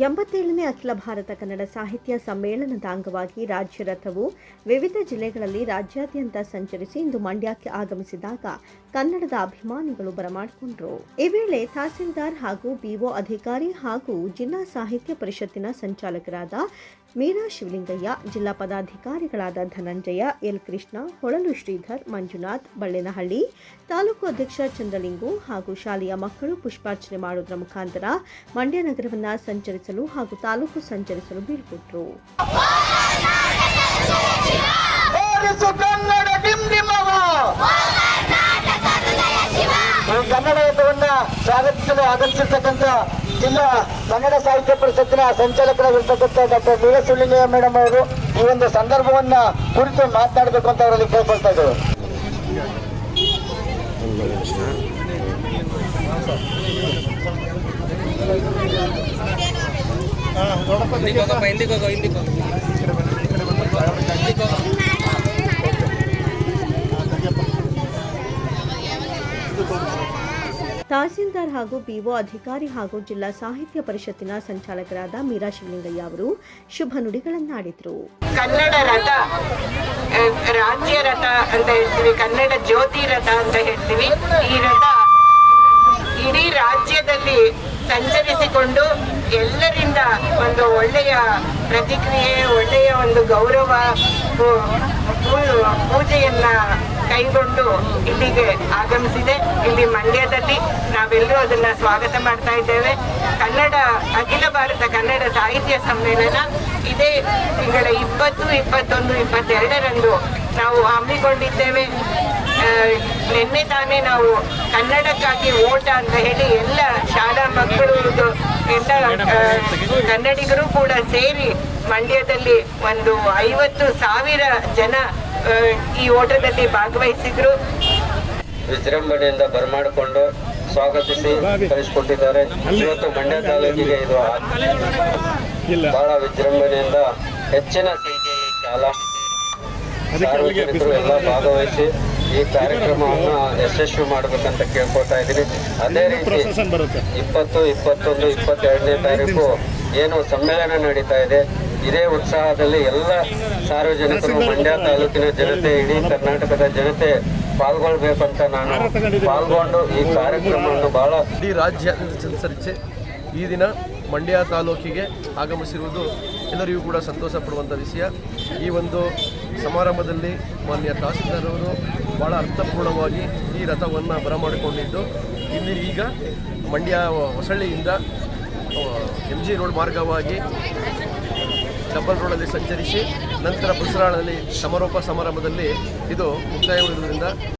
ಎಂಬತ್ತೇಳನೇ ಅಖಿಲ ಭಾರತ ಕನ್ನಡ ಸಾಹಿತ್ಯ ಸಮ್ಮೇಳನದ ಅಂಗವಾಗಿ ರಾಜ್ಯ ರಥವು ವಿವಿಧ ಜಿಲ್ಲೆಗಳಲ್ಲಿ ರಾಜ್ಯಾದ್ಯಂತ ಸಂಚರಿಸಿ ಇಂದು ಮಂಡ್ಯಕ್ಕೆ ಆಗಮಿಸಿದಾಗ ಕನ್ನಡದ ಅಭಿಮಾನಿಗಳು ಬರಮಾಡಿಕೊಂಡರು. ಈ ವೇಳೆ ತಹಸೀಲ್ದಾರ್ ಹಾಗೂ ಬಿಒ ಅಧಿಕಾರಿ ಹಾಗೂ ಜಿಲ್ಲಾ ಸಾಹಿತ್ಯ ಪರಿಷತ್ತಿನ ಸಂಚಾಲಕರಾದ ಮೀರಾ ಶಿವಲಿಂಗಯ್ಯ, ಜಿಲ್ಲಾ ಪದಾಧಿಕಾರಿಗಳಾದ ಧನಂಜಯ, ಎಲ್ ಕೃಷ್ಣ, ಹೊಳಲು ಶ್ರೀಧರ್, ಮಂಜುನಾಥ್, ಬಳ್ಳೆನಹಳ್ಳಿ, ತಾಲೂಕು ಅಧ್ಯಕ್ಷ ಚಂದ್ರಲಿಂಗು ಹಾಗೂ ಶಾಲೆಯ ಮಕ್ಕಳು ಪುಷ್ಪಾರ್ಚನೆ ಮಾಡುವುದರ ಮುಖಾಂತರ ಮಂಡ್ಯ ನಗರವನ್ನು ಸಂಚರಿಸಲು ಹಾಗೂ ತಾಲೂಕು ಸಂಚರಿಸಲು ಬೀಳ್ಕೊಟ್ರು ಹೋರಿಸು ಕನ್ನಡ ಡಿಂಡಿಮವ ಈ ಕನ್ನಡ ಯುದ್ಧವನ್ನ ಸ್ವಾಗತಿಸಲು ಆಗಮಿಸಿರ್ತಕ್ಕಂಥ ಜಿಲ್ಲಾ ಕನ್ನಡ ಸಾಹಿತ್ಯ ಪರಿಷತ್ತಿನ ಸಂಚಾಲಕರಾಗಿರ್ತಕ್ಕಂಥ ಡಾಕ್ಟರ್ ವೀರ ಸುಳ್ಳಿಂಗಯ್ಯ ಮೇಡಮ್ ಅವರು ಈ ಒಂದು ಸಂದರ್ಭವನ್ನ ಕುರಿತು ಮಾತನಾಡಬೇಕು ಅಂತ ಅವರಲ್ಲಿ ಕೇಳ್ಕೊಳ್ತಾ ಇದ್ದೇವೆ. Thank ಹೋಗಪ್ಪ ತಹಸೀಲ್ದಾರ್ ಹಾಗೂ ಬಿಒ ಅಧಿಕಾರಿ ಹಾಗೂ ಜಿಲ್ಲಾ ಸಾಹಿತ್ಯ ಪರಿಷತ್ತಿನ ಸಂಚಾಲಕರಾದ ಮೀರಾ ಶಿವಲಿಂಗಯ್ಯ ಅವರು ಶುಭ ನುಡಿಗಳನ್ನಾಡಿದರು. ಕನ್ನಡ ರಥ ರಾಜ್ಯ ರಥ ಅಂತ ಹೇಳ್ತೀವಿ, ಕನ್ನಡ ಜ್ಯೋತಿ ರಥ ಅಂತ ಹೇಳ್ತೀವಿ. ಈ ರಥ ಇಡೀ ರಾಜ್ಯದಲ್ಲಿ ಸಂಚರಿಸಿಕೊಂಡು ಎಲ್ಲರಿಂದ ಒಂದು ಒಳ್ಳೆಯ ಪ್ರತಿಕ್ರಿಯೆ, ಒಳ್ಳೆಯ ಒಂದು ಗೌರವ ಪೂಜೆಯನ್ನ ಕೈಗೊಂಡು ಇಲ್ಲಿಗೆ ಆಗಮಿಸಿದೆ. ಇಲ್ಲಿ ಮಂಡ್ಯದಲ್ಲಿ ನಾವೆಲ್ಲರೂ ಅದನ್ನ ಸ್ವಾಗತ ಮಾಡ್ತಾ ಇದ್ದೇವೆ. ಕನ್ನಡ, ಅಖಿಲ ಭಾರತ ಕನ್ನಡ ಸಾಹಿತ್ಯ ಸಮ್ಮೇಳನ ಇದೇ ತಿಂಗಳ ಇಪ್ಪತ್ತು, ಇಪ್ಪತ್ತೊಂದು, ಇಪ್ಪತ್ತೆರಡರಂದು ನಾವು ಹಮ್ಮಿಕೊಂಡಿದ್ದೇವೆ. ನಿನ್ನೆ ತಾನೇ ನಾವು ಕನ್ನಡಕ್ಕಾಗಿ ಓಟ ಅಂತ ಹೇಳಿ ಎಲ್ಲ ಶಾಲಾ ಮಕ್ಕಳು ಎಲ್ಲ ಕನ್ನಡಿಗರು ಕೂಡ ಸೇರಿ ಮಂಡ್ಯದಲ್ಲಿ ಒಂದು ಐವತ್ತು ಸಾವಿರ ಜನ ಈ ಓಟದಲ್ಲಿ ಭಾಗವಹಿಸಿದ್ರು. ವಿಜೃಂಭಣೆಯಿಂದ ಬರಮಾಡಿಕೊಂಡು ಸ್ವಾಗತಿಸಿ ಕಳಿಸಿಕೊಟ್ಟಿದ್ದಾರೆ. ಇವತ್ತು ಮಂಡ್ಯ ತಾಲೂಕಿಗೆ ಇದು ಬಹಳ ವಿಜೃಂಭಣೆಯಿಂದ ಹೆಚ್ಚಿನ ಸಂಖ್ಯೆಯಲ್ಲಿ ಶಾಲಾ ಸಾರ್ವಜನಿಕರು ಎಲ್ಲ ಭಾಗವಹಿಸಿ ಈ ಕಾರ್ಯಕ್ರಮವನ್ನು ಯಶಸ್ವಿ ಮಾಡಬೇಕಂತ ಕೇಳ್ಕೊತಾ ಇದ್ದೀನಿ. ಅದೇ ರೀತಿ ಇಪ್ಪತ್ತು ಇಪ್ಪತ್ತೊಂದು ಇಪ್ಪತ್ತೆರಡನೇ ತಾರೀಕು ಏನು ಸಮ್ಮೇಳನ ನಡೀತಾ ಇದೆ. ಇದೇ ಉತ್ಸಾಹದಲ್ಲಿ ಎಲ್ಲ ಸಾರ್ವಜನಿಕರು ಮಂಡ್ಯ ತಾಲೂಕಿನ ಜನತೆ ಇಡೀ ಕರ್ನಾಟಕದ ಜನತೆ ಪಾಲ್ಗೊಳ್ಬೇಕಂತ ನಾನು ಪಾಲ್ಗೊಂಡು ಈ ಕಾರ್ಯಕ್ರಮವನ್ನು ಬಹಳ ಇಡೀ ರಾಜ್ಯ ಸಂಚರಿಸಿ ಈ ದಿನ ಮಂಡ್ಯ ತಾಲೂಕಿಗೆ ಆಗಮಿಸಿರುವುದು ಎಲ್ಲರಿಗೂ ಕೂಡ ಸಂತೋಷ ಪಡುವಂಥ ವಿಷಯ. ಈ ಒಂದು ಸಮಾರಂಭದಲ್ಲಿ ಮಾನ್ಯ ತಹಸೀಲ್ದಾರವರು ಭಾಳ ಅರ್ಥಪೂರ್ಣವಾಗಿ ಈ ರಥವನ್ನು ಬರಮಾಡಿಕೊಂಡಿದ್ದು. ಇಲ್ಲಿ ಈಗ ಮಂಡ್ಯ ಹೊಸಳ್ಳಿಯಿಂದ ಎಂ ಜಿ ರೋಡ್ ಮಾರ್ಗವಾಗಿ ಡಬ್ಬಲ್ ರೋಡಲ್ಲಿ ಸಂಚರಿಸಿ ನಂತರ ಬಸರಾಳದಲ್ಲಿ ಸಮಾರೋಪ ಸಮಾರಂಭದಲ್ಲಿ ಇದು ಮುಕ್ತಾಯಗೊಳ್ಳುವುದರಿಂದ